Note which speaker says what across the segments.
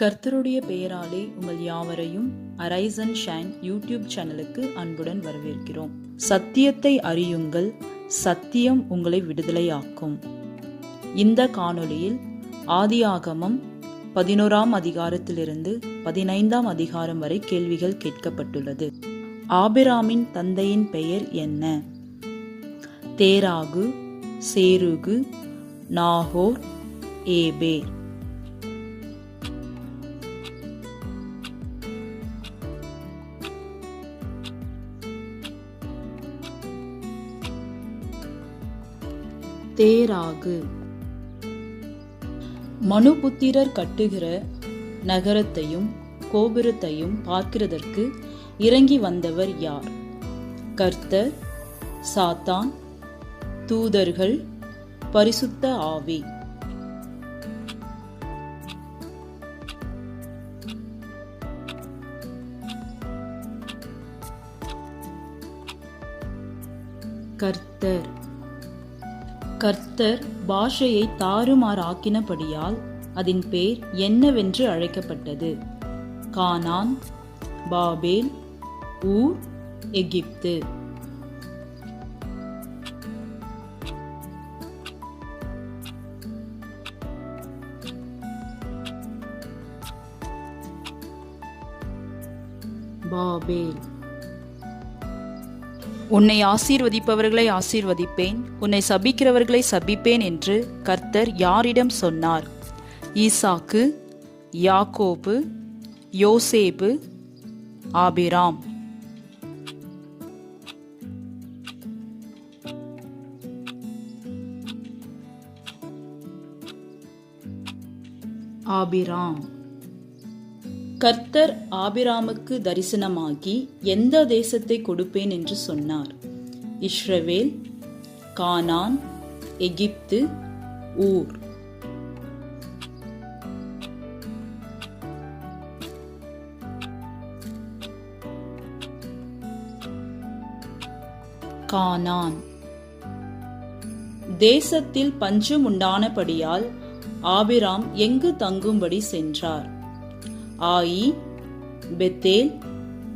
Speaker 1: கர்த்தருடைய பெயராலே உங்கள் யாவரையும் அரைஸ் அண்ட் ஷைன் யூடியூப் சேனலுக்கு அன்புடன் வரவேற்கிறோம். சத்தியத்தை அறியுங்கள் சத்தியம் உங்களை விடுதலையாக்கும். இந்த காணொளியில் ஆதியாகமம் பதினோராம் அதிகாரத்திலிருந்து பதினைந்தாம் அதிகாரம் வரை கேள்விகள் கேட்கப்பட்டுள்ளது. ஆபிராமின் தந்தையின் பெயர் என்ன? தேராகு சேருகு நாகோர் ஏபேர். தேராகு. மனுபுத்திரர் கட்டுகிற நகரத்தையும் கோபுரத்தையும் பார்க்கிறதற்கு இறங்கி வந்தவர் யார்? கர்த்தர் சாத்தான் தூதர்கள் பரிசுத்த ஆவி. கர்த்தர் கர்த்தர் பாஷையை தாறுமாறாக்கினபடியால் அதன் பேர் என்னவென்று அழைக்கப்பட்டது. கானான் பாபேல் ஊர் எகிப்து. பாபேல். உன்னை ஆசீர்வதிப்பவர்களை ஆசீர்வதிப்பேன் உன்னை சபிக்கிறவர்களை சபிப்பேன் என்று கர்த்தர் யாரிடம் சொன்னார். ஈசாக்கு யாக்கோபு யோசேபு ஆபிராம். ஆபிராம். கர்த்தர் ஆபிராமுக்கு தரிசனமாகி எந்த தேசத்தை கொடுப்பேன் என்று சொன்னார். இஸ்ரவேல் கானான் எகிப்து ஊர். கானான். தேசத்தில் பஞ்சம் உண்டானபடியால் ஆபிராம் எங்கு தங்கும்படி சென்றார். ஆயி பெத்தேல்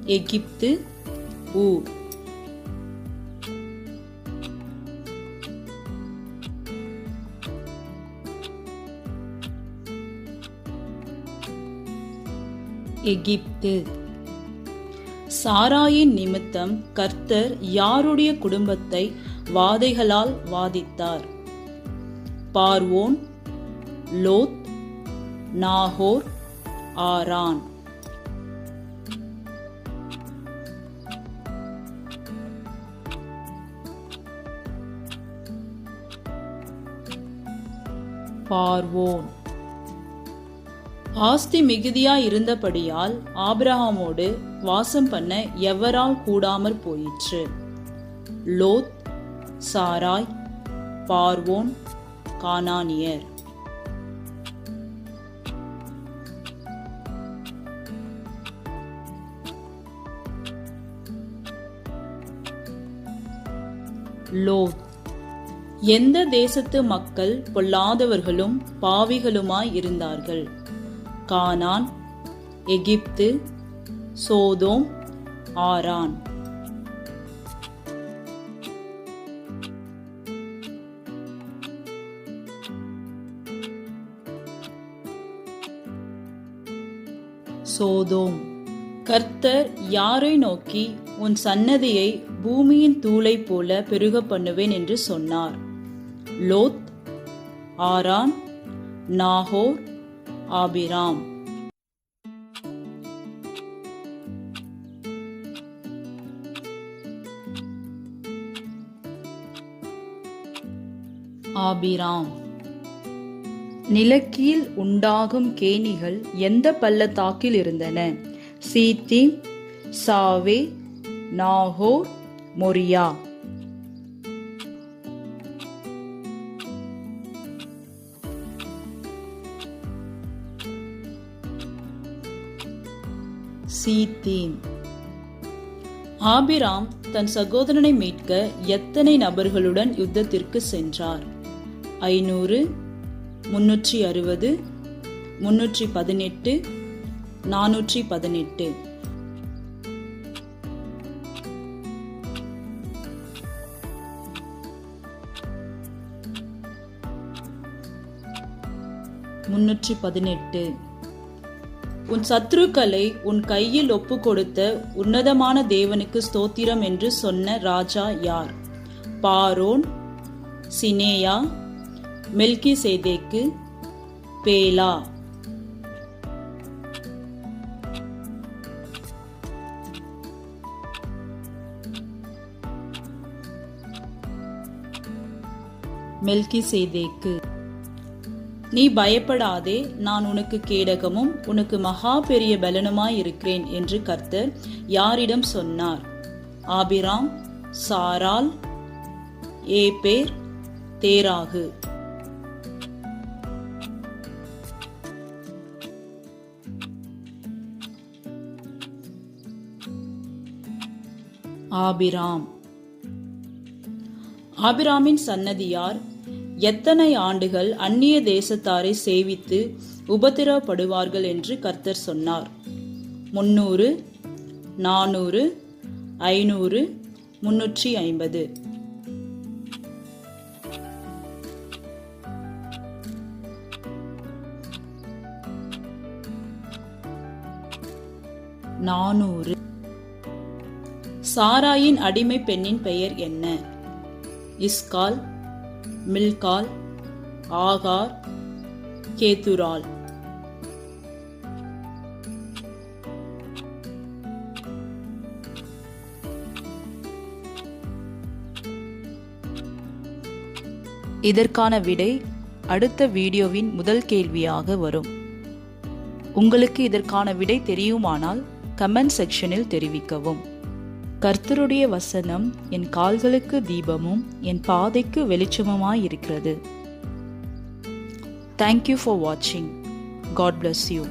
Speaker 1: எகிப்து ஊர் எகிப்து. சாராயின் நிமித்தம் கர்த்தர் யாருடைய குடும்பத்தை வாதைகளால் வாதித்தார்? பார்வோன் லோத் நாகோர் ஆரான் பார்வோன். ஆஸ்தி மிகுதியா இருந்தபடியால் ஆபிரஹாமோடு வாசம் பண்ண எவரால் கூடாமற் போயிற்று? லோத் சாராய் பார்வோன் கானானியர். லோத் எந்த தேசத்து மக்கள் பொல்லாதவர்களும் பாவிகளுமாய் இருந்தார்கள்? கானான் எகிப்து சோதோம் ஆரான். சோதோம். கர்த்தர் யாரை நோக்கி உன் சன்னதியை பூமியின் தூளை போல பெருக பண்ணுவேன் என்று சொன்னார். லோத் ஆரான் நாகோர் ஆபிராம். ஆபிராம். நிலக்கீழ் உண்டாகும் கேணிகள் எந்த பள்ளத்தாக்கில் இருந்தன? சீத்தி சாவே நாகோர் மொரியா. சீத்தீம். ஆபிராம் தன் சகோதரனை மீட்க எத்தனை நபர்களுடன் யுத்தத்திற்கு சென்றார்? ஐநூறு முன்னூற்றி அறுபது முன்னூற்றி பதினெட்டு நானூற்றி பதினெட்டு. முன்னூற்றி பதினெட்டு உன் சத்ருக்களை உன் கையில் ஒப்பு கொடுத்த உன்னதமான தேவனுக்கு ஸ்தோத்திரம் என்று சொன்ன ராஜா யார்? பாரோன் சினேயா மெல்கி சேதேக்கு பேலா. மெல்கி சேதேக்கு நீ பயப்படாதே நான் உனக்கு கேடகமும் உனக்கு மகா பெரிய பலனுமாய் இருக்கிறேன் என்று கர்த்தர் யாரிடம் சொன்னார். ஆபிராம் சாரால் ஏபேர் தேராகு. ஆபிராம். ஆபிராமின் சன்னதியார் எத்தனை ஆண்டுகள் அந்நிய தேசத்தாரை சேவித்து உபதிரப்படுவார்கள் என்று கர்த்தர் சொன்னார். முன்னூறு நானூறு ஐநூறு முன்னூற்றி ஐம்பது. நானூறு. சாராயின் அடிமை பெண்ணின் பெயர் என்ன? இஸ்கால் மில்கால் ஆகார் கேத்துரால் இதற்கான விடை அடுத்த வீடியோவின் முதல் கேள்வியாக வரும். உங்களுக்கு இதற்கான விடை தெரியுமானால் கமெண்ட் செக்ஷனில் தெரிவிக்கவும். கர்த்தருடைய வசனம் என் கால்களுக்கு தீபமும் என் பாதைக்கு வெளிச்சமுமாய் இருக்கிறது தேங்க்யூ ஃபார் வாட்சிங் காட் பிளஸ் யூ